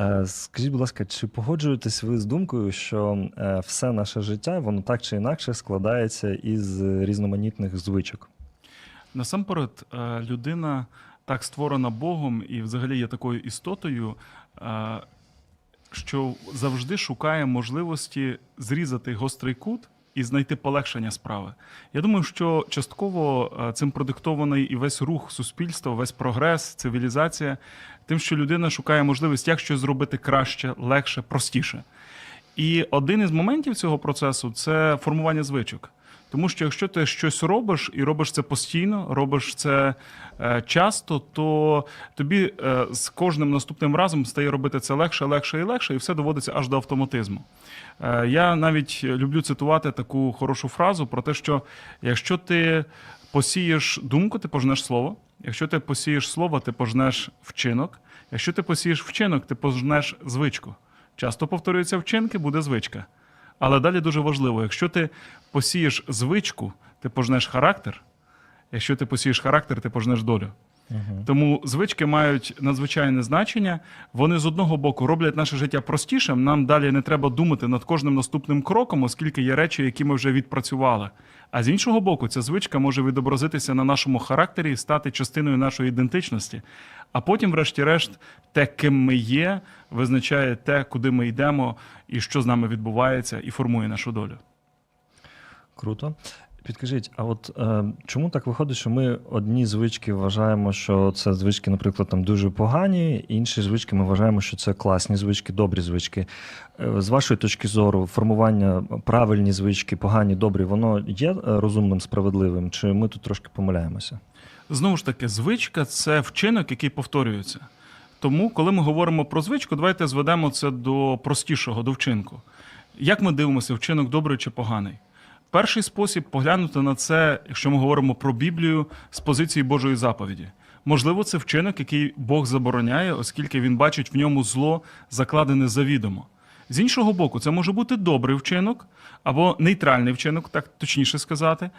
Е, Скажіть, будь ласка, чи погоджуєтесь ви з думкою, що е, все наше життя, воно так чи інакше складається із різноманітних звичок? Насамперед, е, людина так створена Богом і взагалі є такою істотою, що завжди шукає можливості зрізати гострий кут і знайти полегшення справи. Я думаю, що частково е, цим продиктований і весь рух суспільства, весь прогрес, цивілізація, тим, що людина шукає можливість, як щось зробити краще, легше, простіше. І один із моментів цього процесу це формування звичок. Тому що якщо ти щось робиш і робиш це постійно, робиш це е, часто, то тобі е, з кожним наступним разом стає робити це легше, легше і легше, і все доводиться аж до автоматизму. Е, я навіть люблю цитувати таку хорошу фразу про те, що якщо ти посієш думку, ти пожнеш слово. Якщо ти посієш слово, ти пожнеш вчинок. Якщо ти посієш вчинок, ти пожнеш звичку. Часто повторюються вчинки, буде звичка. Але далі дуже важливо, якщо ти посієш звичку, ти пожнеш характер. Якщо ти посієш характер, ти пожнеш долю. Тому звички мають надзвичайне значення. Вони з одного боку роблять наше життя простішим. Нам далі не треба думати над кожним наступним кроком, оскільки є речі, які ми вже відпрацювали. А з іншого боку, ця звичка може відобразитися на нашому характері і стати частиною нашої ідентичності. А потім, врешті-решт, те, ким ми є, визначає те, куди ми йдемо і що з нами відбувається, і формує нашу долю. Круто. Підкажіть, а от е, чому так виходить, що ми одні звички вважаємо, що це звички, наприклад, там дуже погані, інші звички ми вважаємо, що це класні звички, добрі звички. Е, з вашої точки зору, формування правильні звички, погані, добрі, воно є е, розумним, справедливим, чи ми тут трошки помиляємося? Знову ж таки, звичка це вчинок, який повторюється. Тому, коли ми говоримо про звичку, давайте зведемо це до простішого, до вчинку. Як ми дивимося, вчинок добрий чи поганий? Перший спосіб поглянути на це, якщо ми говоримо про Біблію з позиції Божої заповіді. Можливо, це вчинок, який Бог забороняє, оскільки він бачить в ньому зло, закладене завідомо. З іншого боку, це може бути добрий вчинок або нейтральний вчинок, так точніше сказати,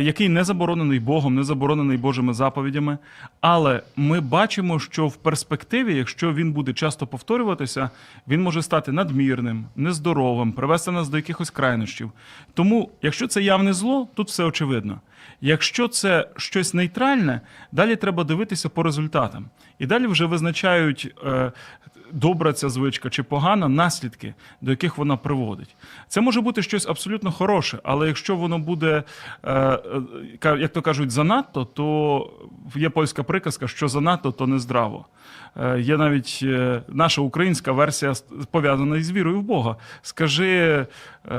який не заборонений Богом, не заборонений Божими заповідями. Але ми бачимо, що в перспективі, якщо він буде часто повторюватися, він може стати надмірним, нездоровим, привести нас до якихось крайнощів. Тому, якщо це явне зло, тут все очевидно. Якщо це щось нейтральне, далі треба дивитися по результатам. І далі вже визначають, е, добра ця звичка чи погана, наслідки, до яких вона приводить. Це може бути щось абсолютно хороше, але якщо воно буде, е, як то кажуть, занадто, то є польська приказка, що занадто, то не здраво. Є навіть е, наша українська версія пов'язана із вірою в Бога. Скажи е,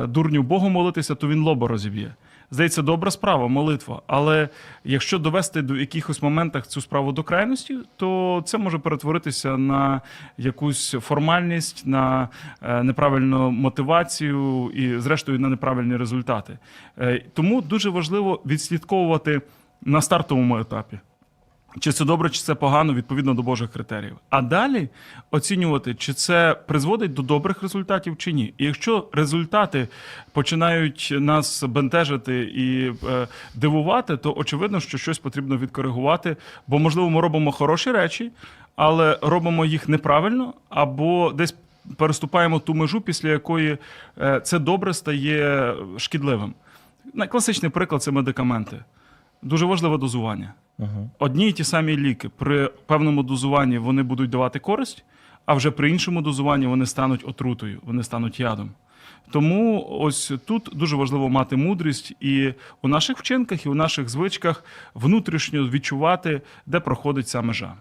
дурню Богу молитися, то він лоба розіб'є. Здається, добра справа, молитва. Але якщо довести до якихось моментах цю справу до крайності, то це може перетворитися на якусь формальність, на е, неправильну мотивацію і, зрештою, на неправильні результати. Е, Тому дуже важливо відслідковувати на стартовому етапі. Чи це добре, чи це погано, відповідно до Божих критеріїв. А далі оцінювати, чи це призводить до добрих результатів чи ні. І якщо результати починають нас бентежити і е, дивувати, то очевидно, що щось потрібно відкоригувати, бо, можливо, ми робимо хороші речі, але робимо їх неправильно, або десь переступаємо ту межу, після якої е, це добре стає шкідливим. Класичний приклад це медикаменти. Дуже важливе дозування. Угу. Одні і ті самі ліки при певному дозуванні вони будуть давати користь, а вже при іншому дозуванні вони стануть отрутою, вони стануть ядом. Тому ось тут дуже важливо мати мудрість і у наших вчинках, і у наших звичках внутрішньо відчувати, де проходить ця межа.